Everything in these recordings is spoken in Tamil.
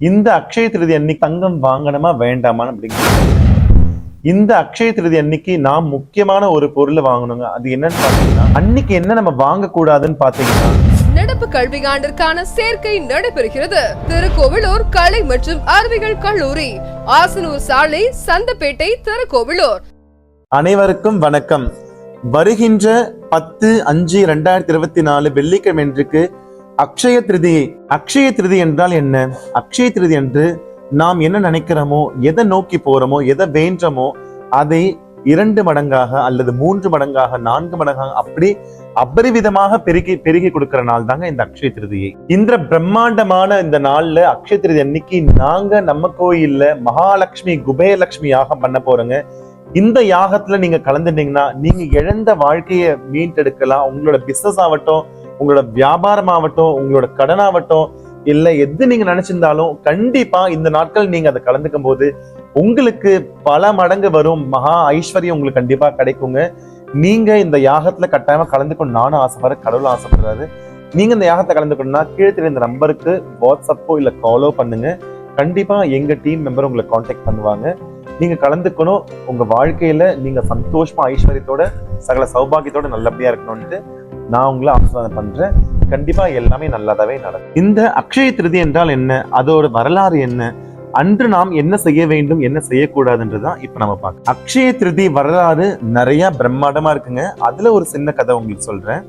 இந்த அக்ஷய திருதி அன்னைக்கு தங்கம் வாங்கணுமா வேண்டாமான்னு அப்படிங்கிறது. இந்த அக்ஷய திருதி அன்னைக்கு நாம் முக்கியமான ஒரு பொருளை வாங்கணுங்க. அது என்னன்னு பாத்தீங்கன்னா அன்னைக்கு என்ன நம்ம வாங்கக்கூடாதுன்னு பாத்தீங்கன்னா நடப்பு கல்வியாண்டிற்கான சேர்க்கை நடைபெறுகிறது. திருக்கோவிலூர் கலை மற்றும் அறிவியல் கல்லூரி ஆசனூர் சாலை சந்தப்பேட்டை திருக்கோவிலூர். அனைவருக்கும் வணக்கம். வருகின்ற பத்து அஞ்சு ரெண்டாயிரத்தி இருபத்தி நாலு வெள்ளிக்கிழமை அன்றைக்கு அக்ஷய திருதியை அக்ஷய திருதி என்றால் என்ன? அக்ஷய திருதி என்று நாம் என்ன நினைக்கிறோமோ எதை நோக்கி போறோமோ எதை வேண்டமோ அதை இரண்டு மடங்காக அல்லது மூன்று மடங்காக நான்கு மடங்காக அப்படி அபரிவிதமாக பெருகி பெருகி கொடுக்கிற நாள் தாங்க இந்த அக்ஷய திருதியை. இந்த பிரம்மாண்டமான இந்த நாள்ல அக்ஷய திருதி அன்னைக்கு நாங்க நம்ம கோயில்ல மகாலட்சுமி குபேலட்சுமி யாகம் பண்ண போறோங்க. இந்த யாகத்துல நீங்க கலந்துட்டீங்கன்னா நீங்க இழந்த வாழ்க்கையை மீட்டெடுக்கலாம். உங்களோட பிசினஸ் ஆகட்டும் உங்களோட வியாபாரம் ஆகட்டும் உங்களோட கடனாகட்டும் இல்லை எது நீங்க நினைச்சிருந்தாலும் கண்டிப்பா இந்த நாட்கள் நீங்க அதை கலந்துக்கும் போது உங்களுக்கு பல மடங்கு வரும். மகா ஐஸ்வர்யம் உங்களுக்கு கண்டிப்பா கிடைக்குங்க. நீங்க இந்த யாகத்துல கட்டாயமா கலந்துக்கணும் நானும் ஆசைப்படுறேன். கடவுள் ஆசைப்படுறாரு. நீங்க இந்த யாகத்தை கலந்துக்கணும்னா கீழே தெரிய இந்த நம்பருக்கு வாட்ஸ்அப்போ இல்ல காலோ பண்ணுங்க. கண்டிப்பா எங்க டீம் மெம்பர் உங்களை காண்டாக்ட் பண்ணுவாங்க. நீங்க கலந்துக்கணும். உங்க வாழ்க்கையில நீங்க சந்தோஷமா ஐஸ்வர்யத்தோட சகல சௌபாகியத்தோட நல்லபடியா இருக்கணும்ட்டு நான் உங்களை ஆசீர்வாதம் பண்றேன். கண்டிப்பா எல்லாமே நல்லதாவே நடக்கும். இந்த அக்ஷய திருதி என்றால் என்ன? அதோட வரலாறு என்ன? அன்று நாம் என்ன செய்ய வேண்டும் என்ன செய்யக்கூடாதுன்றதுதான் இப்ப நம்ம பார்க்க. அக்ஷய திருதி வரலாறு நிறைய பிரம்மாண்டமா இருக்குங்க. அதுல ஒரு சின்ன கதை உங்களுக்கு சொல்றேன்.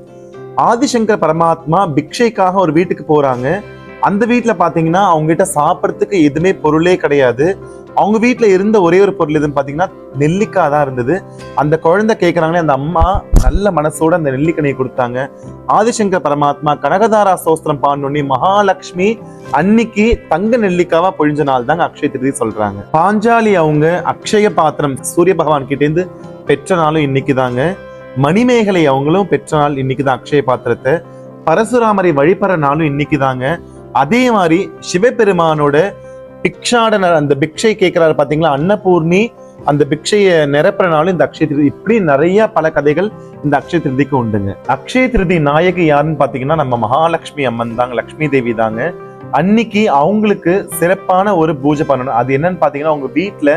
ஆதிசங்கர் பரமாத்மா பிக்ஷைக்காக ஒரு வீட்டுக்கு போறாங்க. அந்த வீட்டில் பார்த்தீங்கன்னா அவங்ககிட்ட சாப்பிட்றதுக்கு எதுவுமே பொருளே கிடையாது. அவங்க வீட்டில் இருந்த ஒரே ஒரு பொருள் எதுன்னு பார்த்தீங்கன்னா நெல்லிக்காய் தான் இருந்தது. அந்த குழந்தை கேட்குறாங்களே அந்த அம்மா நல்ல மனசோட அந்த நெல்லிக்கனையை கொடுத்தாங்க. ஆதிசங்கர் பரமாத்மா கனகதாரா சோஸ்திரம் பாண்டோன்னி மகாலட்சுமி அன்னைக்கு தங்க நெல்லிக்காவா பொழிஞ்ச நாள் தாங்க அக்ஷய திருதி சொல்றாங்க. பாஞ்சாலி அவங்க அக்ஷய பாத்திரம் சூரிய பகவான் கிட்டேருந்து பெற்ற நாளும் இன்னைக்கு தாங்க. மணிமேகலை அவங்களும் பெற்ற நாள் இன்னைக்கு தான் அக்ஷய பாத்திரத்தை. பரசுராமரை வழிபற நாளும் இன்னைக்கு தாங்க. அதே மாதிரி சிவபெருமானோட பிக்ஷாடனர் அந்த பிக்ஷை கேட்கிறாரு பாத்தீங்களா? அன்னபூர்ணி அந்த பிக்ஷையை நிரப்புறனாலும் இந்த அக்ஷய திருதி இப்படி நிறைய பல கதைகள் இந்த அக்ஷய திருதிக்கு உண்டுங்க. அக்ஷய திருதி நாயகி யாருன்னு பாத்தீங்கன்னா நம்ம மகாலட்சுமி அம்மன் தாங்க லக்ஷ்மி தேவி தாங்க. அன்னைக்கு அவங்களுக்கு சிறப்பான ஒரு பூஜை பண்ணணும். அது என்னன்னு பாத்தீங்கன்னா அவங்க வீட்டுல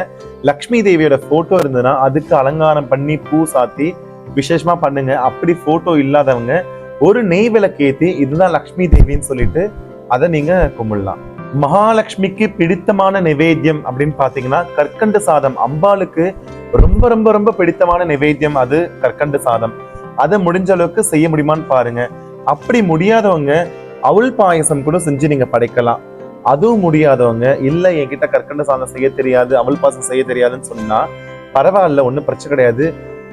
லக்ஷ்மி தேவியோட போட்டோ இருந்ததுன்னா அதுக்கு அலங்காரம் பண்ணி பூ சாத்தி விசேஷமா பண்ணுங்க. அப்படி போட்டோ இல்லாதவங்க ஒரு நெய் விளக்கேத்தி இதுதான் லக்ஷ்மி தேவின்னு சொல்லிட்டு அதை நீங்க கும்பிடலாம். மகாலட்சுமிக்கு பிடித்தமான நிவேத்தியம் அப்படின்னு பாத்தீங்கன்னா கற்கண்டு சாதம். அம்பாளுக்கு ரொம்ப ரொம்ப ரொம்ப பிடித்தமான நிவேத்தியம் அது கற்கண்டு சாதம். அதை முடிஞ்ச அளவுக்கு செய்ய முடியுமான்னு பாருங்க. அப்படி முடியாதவங்க அவுள் பாயசம் கூட செஞ்சு நீங்க படைக்கலாம். அதுவும் முடியாதவங்க இல்ல என்கிட்ட கற்கண்டு சாதம் செய்ய தெரியாது அவள் பாசம் செய்ய தெரியாதுன்னு சொன்னா பரவாயில்ல ஒன்றும் பிரச்சனை கிடையாது.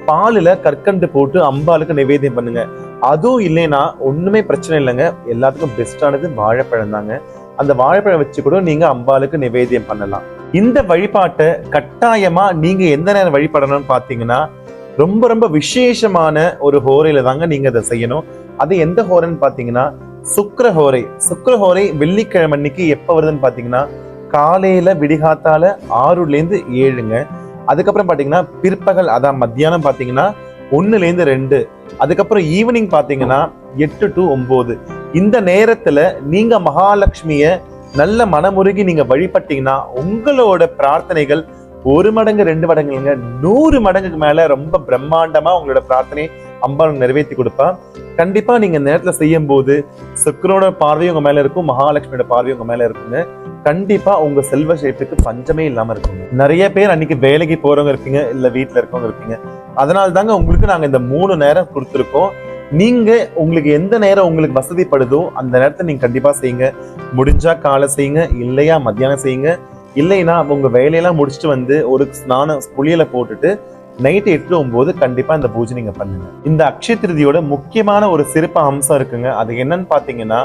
பாலுல கற்கண்டு போட்டு அம்பாளுக்கு நிவேதியம் பண்ணுங்க. அதுவும் இல்லைன்னா ஒன்றுமே பிரச்சனை இல்லைங்க. எல்லாத்துக்கும் பெஸ்டானது வாழைப்பழம் தாங்க. அந்த வாழைப்பழம் வச்சு கூட நீங்கள் அம்பாளுக்கு நிவேதியம் பண்ணலாம். இந்த வழிபாட்டை கட்டாயமாக நீங்கள் எந்த நேரம் வழிபடணும்னு பார்த்தீங்கன்னா ரொம்ப ரொம்ப விசேஷமான ஒரு ஹோரையில் தாங்க நீங்கள் அதை செய்யணும். அது எந்த ஹோரைன்னு பார்த்தீங்கன்னா சுக்கிர ஹோரை. ஹோரை வெள்ளிக்கிழமை அன்னைக்கு எப்போ வருதுன்னு பார்த்தீங்கன்னா காலையில் விடிகாத்தால ஆறுலேருந்து ஏழுங்க. அதுக்கப்புறம் பார்த்தீங்கன்னா பிற்பகல் அதான் மத்தியானம் பார்த்தீங்கன்னா ஒண்ணுல இருந்து ரெண்டு. அதுக்கப்புறம் ஈவினிங் பார்த்தீங்கன்னா எட்டு டு ஒம்பது. இந்த நேரத்துல நீங்க மகாலட்சுமியை நல்ல மனமுருகி நீங்க வழிபட்டீங்கன்னா உங்களோட பிரார்த்தனைகள் ஒரு மடங்கு ரெண்டு மடங்குங்க நூறு மடங்குக்கு மேல ரொம்ப பிரம்மாண்டமா உங்களோட பிரார்த்தனை அம்பாள் நிறைவேற்றி கொடுப்பா கண்டிப்பா நீங்க இந்த நேரத்துல செய்யும் போது சுக்கரோட பார்வையும் உங்க மேல இருக்கும் மகாலட்சுமியோட பார்வையும் உங்க மேல இருக்குங்க. கண்டிப்பா உங்க செல்வ சேட்டுக்கு பஞ்சமே இல்லாம இருக்குங்க. நிறைய பேர் அன்னைக்கு வேலைக்கு போறவங்க இருப்பீங்க இல்ல வீட்டுல இருக்கவங்க இருப்பீங்க. அதனால தாங்க உங்களுக்கு நாங்கள் இந்த மூணு நேரம் கொடுத்துருக்கோம். நீங்க உங்களுக்கு எந்த நேரம் உங்களுக்கு வசதிப்படுதோ அந்த நேரத்தை நீங்க கண்டிப்பா செய்யுங்க. முடிஞ்சா காலை செய்யுங்க இல்லையா மத்தியானம் செய்யுங்க. இல்லைன்னா உங்க வேலையெல்லாம் முடிச்சுட்டு வந்து ஒரு ஸ்நானம் புளியல போட்டுட்டு நைட் எட்டு ஒம்போது கண்டிப்பா இந்த பூஜை நீங்க பண்ணுங்க. இந்த அக்ஷய திருதியோட முக்கியமான ஒரு சிறப்பு அம்சம் இருக்குங்க. அது என்னன்னு பாத்தீங்கன்னா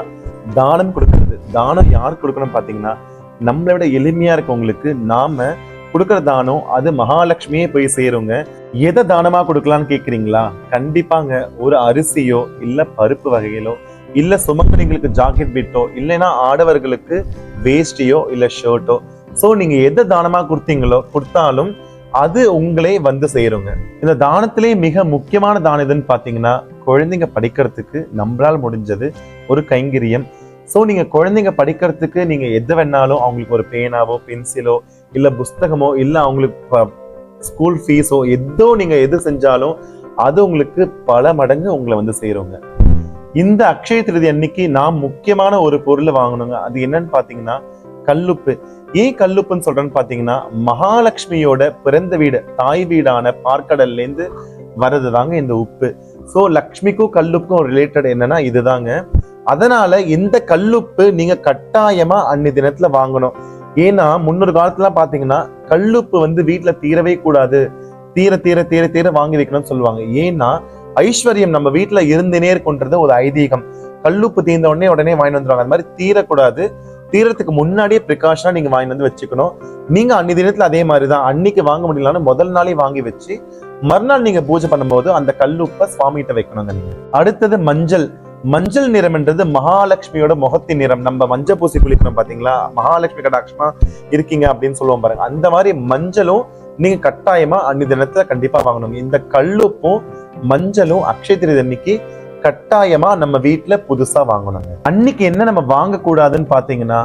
தானம் கொடுக்கறது. தானம் யார் கொடுக்கணும்னு பாத்தீங்கன்னா நம்மளை விட எளிமையா இருக்கவங்களுக்கு நாம கொடுக்குற தானம் அது மகாலட்சுமியே போய் சேருங்க. எதை தானமா கொடுக்கலான்னு கேக்குறீங்களா? கண்டிப்பாங்க. ஒரு அரிசியோ இல்ல பருப்பு வகையிலோ இல்ல சுமங்கலிங்களுக்கு ஜாக்கெட் பிட்டோ இல்லைன்னா ஆடவர்களுக்கு வேஷ்டியோ இல்ல ஷர்ட்டோ சோ நீங்க எதை தானமா கொடுத்தீங்களோ கொடுத்தாலும் அது உங்களே வந்து சேருங்க. இந்த தானத்திலே மிக முக்கியமான தானம் எதுன்னு பாத்தீங்கன்னா குழந்தைங்க படிக்கிறதுக்கு நம்மளால் முடிஞ்சது ஒரு கைங்கரியம். ஸோ நீங்க குழந்தைங்க படிக்கிறதுக்கு நீங்க எது வேணாலும் அவங்களுக்கு ஒரு பேனாவோ பென்சிலோ இல்லை புஸ்தகமோ இல்லை அவங்களுக்கு ஸ்கூல் ஃபீஸோ எதோ நீங்கள் எது செஞ்சாலும் அது உங்களுக்கு பல மடங்கு உங்களை வந்து சேருங்க. இந்த அக்ஷய திருதி அன்னைக்கு நான் முக்கியமான ஒரு பொருளை வாங்கணுங்க. அது என்னன்னு பார்த்தீங்கன்னா கல்லுப்பு. ஏன் கல்லுப்புன்னு சொல்றேன்னு பார்த்தீங்கன்னா மகாலட்சுமியோட பிறந்த வீடு தாய் வீடான பார்க்கடல்லேருந்து வர்றது தாங்க இந்த உப்பு. ஸோ லக்ஷ்மிக்கும் கல்லுப்புக்கும் ரிலேட்டட் என்னன்னா இதுதாங்க. அதனால இந்த கல்லுப்பு நீங்க கட்டாயமா அன்னி தினத்துல வாங்கணும். ஏன்னா முன்னொரு காலத்துலாம் பாத்தீங்கன்னா கல்லுப்பு வந்து வீட்டுல தீரவே கூடாது. தீர தீர தீர தீர வாங்கி வைக்கணும்னு சொல்லுவாங்க. ஏன்னா ஐஸ்வர்யம் நம்ம வீட்டுல இருந்தேனே இருக்குன்றது ஒரு ஐதீகம். கல்லுப்பு தீர்ந்த உடனே உடனே வாங்கி வந்துருவாங்க. அந்த மாதிரி தீரக்கூடாது. தீரத்துக்கு முன்னாடியே ப்ரிகாஷனா நீங்க வாங்கி வந்து வச்சுக்கணும். நீங்க அன்னி தினத்துல அதே மாதிரி தான். அன்னைக்கு வாங்க முடியலன்னு முதல் நாளே வாங்கி வச்சு மறுநாள் நீங்க பூஜை பண்ணும்போது அந்த கல்லுப்பை சுவாமிகிட்ட வைக்கணுங்க அடுத்தது மஞ்சள். மஞ்சள் நிறம்ன்றது மகாலட்சுமியோட முகத்தின் நிறம். நம்ம மஞ்சள் பூசி குளிக்கிறோம் பாத்தீங்களா? மகாலட்சுமி கடாட்சமா இருக்கீங்க அப்படின்னு சொல்லுவோம் பாருங்க. அந்த மாதிரி மஞ்சளும் நீங்க கட்டாயமா அன்னி தினத்துல கண்டிப்பா வாங்கணும். இந்த கல்லுப்பும் மஞ்சளும் அக்ஷய திருதன்னைக்கு கட்டாயமா நம்ம வீட்டுல புதுசா வாங்கணுங்க. அன்னைக்கு என்ன நம்ம வாங்க கூடாதுன்னு பாத்தீங்கன்னா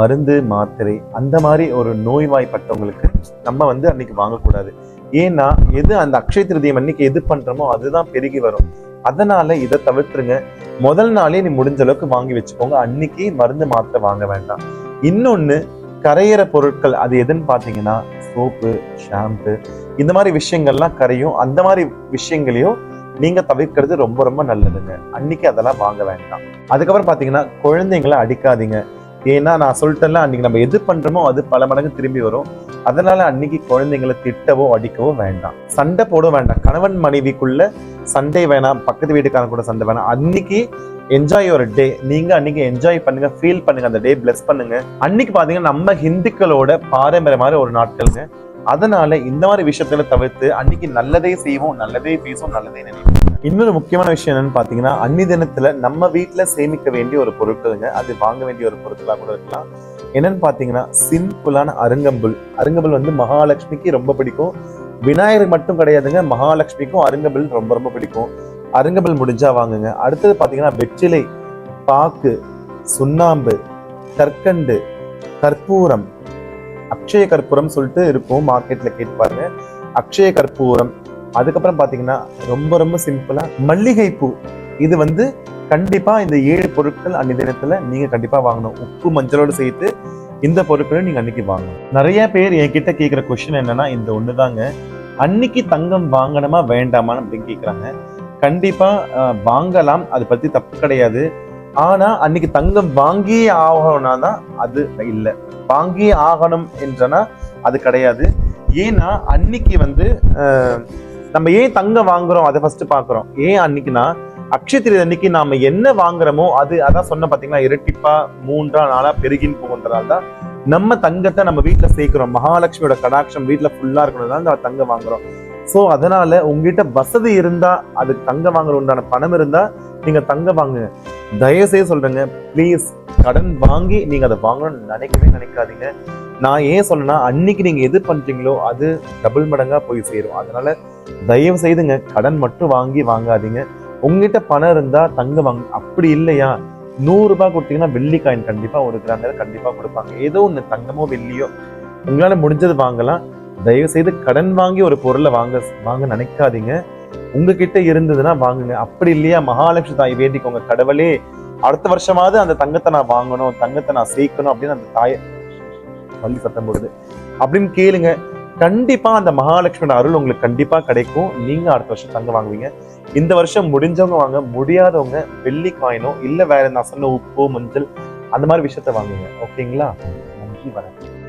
மருந்து மாத்திரை அந்த மாதிரி ஒரு நோய்வாய்ப்பட்டவங்களுக்கு நம்ம வந்து அன்னைக்கு வாங்கக்கூடாது. ஏன்னா எது அந்த அக்ஷய திருதியம் அன்னைக்கு எது பண்றோமோ அதுதான் பெருகி வரும். அதனால இதை தவிர்த்துருங்க. முதல் நாளே நீ முடிஞ்ச அளவுக்கு வாங்கி வச்சுக்கோங்க. அன்னைக்கு மருந்து மாத்திரை வாங்க வேண்டாம். இன்னொன்னு கரையிற பொருட்கள் அது எதுன்னு பாத்தீங்கன்னா சோப்பு ஷாம்பு இந்த மாதிரி விஷயங்கள்லாம் கரையும். அந்த மாதிரி விஷயங்களையும் நீங்க தவிர்க்கிறது ரொம்ப ரொம்ப நல்லதுங்க. அன்னைக்கு அதெல்லாம் வாங்க வேண்டாம். அதுக்கப்புறம் பாத்தீங்கன்னா குழந்தைங்களை அடிக்காதீங்க. ஏன்னா நான் சொல்லிட்டேன்ல அன்னைக்கு நம்ம எது பண்றோமோ அது பல மடங்கு திரும்பி வரும். அதனால அன்னைக்கு குழந்தைங்களை திட்டவோ அடிக்கவோ வேண்டாம். சண்டை போட வேண்டாம். கணவன் மனைவிக்குள்ள சண்டை வேணாம். பக்கத்து வீட்டுக்காரன் கூட சண்டை வேணாம். அன்னைக்கு என்ஜாய் ஒரு டே நீங்க அன்னைக்கு என்ஜாய் பண்ணுங்க ஃபீல் பண்ணுங்க அந்த டே பிளஸ் பண்ணுங்க. அன்னைக்கு பாத்தீங்கன்னா நம்ம ஹிந்துக்களோட பாரம்பரியமான ஒரு நாட்கள்ங்க. அதனால இந்த மாதிரி விஷயத்துல தவிர்த்து அன்னைக்கு நல்லதே செய்வோம் நல்லதே பேசுவோம் நல்லதே நினைப்போம். இன்னொரு முக்கியமான விஷயம் என்னன்னு பார்த்தீங்கன்னா அன்னி தினத்தில் நம்ம வீட்டில் சேமிக்க வேண்டிய ஒரு பொருட்களுங்க. அது வாங்க வேண்டிய ஒரு பொருட்களாக கூட இருக்கலாம். என்னன்னு பார்த்தீங்கன்னா சிம்பிளான அருங்கம்புல். அருங்கம்புல் வந்து மகாலட்சுமிக்கு ரொம்ப பிடிக்கும். விநாயகர் மட்டும் கிடையாதுங்க மகாலட்சுமிக்கும் அருங்கம்புல் ரொம்ப ரொம்ப பிடிக்கும். அருங்கம்புல் முடிஞ்சா வாங்குங்க. அடுத்தது பார்த்தீங்கன்னா வெற்றிலை பாக்கு சுண்ணாம்பு கற்கண்டு கற்பூரம். அக்ஷய கற்பூரம் சொல்லிட்டு இருக்கும் மார்க்கெட்டில் கேட்பாருங்க அக்ஷய கற்பூரம் அதுக்கப்புறம் பார்த்தீங்கன்னா ரொம்ப ரொம்ப சிம்பிளா மல்லிகைப்பூ. இது வந்து கண்டிப்பா இந்த ஏழு பொருட்கள் அன்றைய தினத்தில் நீங்க கண்டிப்பா வாங்கணும். உப்பு மஞ்சளோடு சேர்த்து இந்த பொருட்களை நீங்க அன்னைக்கு வாங்கணும். நிறைய பேர் என்கிட்ட கேட்குற கொஷின் என்னன்னா இந்த ஒண்ணுதாங்க. அன்னைக்கு தங்கம் வாங்கணுமா வேண்டாமான்னு அப்படின்னு கேட்குறாங்க கண்டிப்பா அஹ், வாங்கலாம். அதை பத்தி தப்பு கிடையாது. ஆனா அன்னைக்கு தங்கம் வாங்கியே ஆகணும்னா தான் அது இல்லை. வாங்கியே ஆகணும் என்றனா அது கிடையாது. ஏன்னா அன்னைக்கு வந்து நம்ம ஏன் தங்கம் வாங்குறோம்? அதை ஃபர்ஸ்ட் பாக்குறோம் ஏன் அன்னைக்குன்னா அக்ஷயத்திரி அன்னைக்கு நாம என்ன வாங்குறோமோ அது அதான் சொன்ன பாத்தீங்களா இரட்டிப்பா மூன்றா நாளா பெருகின்னு போகுன்றதால தான் நம்ம தங்கத்தை நம்ம வீட்டுல சேர்க்கிறோம். மகாலட்சுமியோட கடாட்சம் வீட்ல ஃபுல்லா இருக்கணும். தான் தங்கம் வாங்குறோம். சோ அதனால உங்ககிட்ட வசதி இருந்தா அது தங்கம் வாங்குற உண்டான பணம் இருந்தா நீங்க தங்கம் வாங்குங்க. தயவு செய்ய சொல்றேங்க ப்ளீஸ் கடன் வாங்கி நீங்க அதை வாங்கணும்னு நினைக்கவே நினைக்காதீங்க. நான் ஏன் சொன்னேன்னா அன்னைக்கு நீங்க எது பண்றீங்களோ அது டபுள் மடங்கா போய் சேரும். அதனால தயவு செய்துங்க கடன் மட்டும் வாங்கி வாங்காதீங்க. உங்ககிட்ட பணம் இருந்தா தங்கம் வாங்க அப்படி இல்லையா? நூறு ரூபாய் கொடுத்தீங்கன்னா வெள்ளி காயின் கண்டிப்பா ஒரு கிராம கண்டிப்பா கொடுப்பாங்க. ஏதோ ஒண்ணு தங்கமோ வெள்ளியோ உங்களால முடிஞ்சது வாங்கலாம். தயவு செய்து கடன் வாங்கி ஒரு பொருளை வாங்க வாங்க நினைக்காதீங்க. உங்ககிட்ட இருந்ததுன்னா வாங்குங்க. அப்படி இல்லையா? மகாலட்சுமி தாய் வேண்டிக்கோங்க கடவுளே. அடுத்த வருஷமாவது அந்த தங்கத்தை நான் வாங்கணும் தங்கத்தை நான் சேர்க்கணும் அப்படின்னு அந்த தாயை பள்ளி சத்தம் போடுது. அப்படின்னு கேளுங்க. கண்டிப்பா அந்த மகாலட்சுமியோட அருள் உங்களுக்கு கண்டிப்பா கிடைக்கும். நீங்க அடுத்த வருஷம் தங்க வாங்குவீங்க. இந்த வருஷம் முடிஞ்சவங்க வாங்க முடியாதவங்க வெள்ளி காயினோ இல்ல வேற நான் சொன்ன உப்பு மஞ்சள் அந்த மாதிரி விஷயத்த வாங்குங்க. ஓகேங்களா? நன்றி வணக்கம்.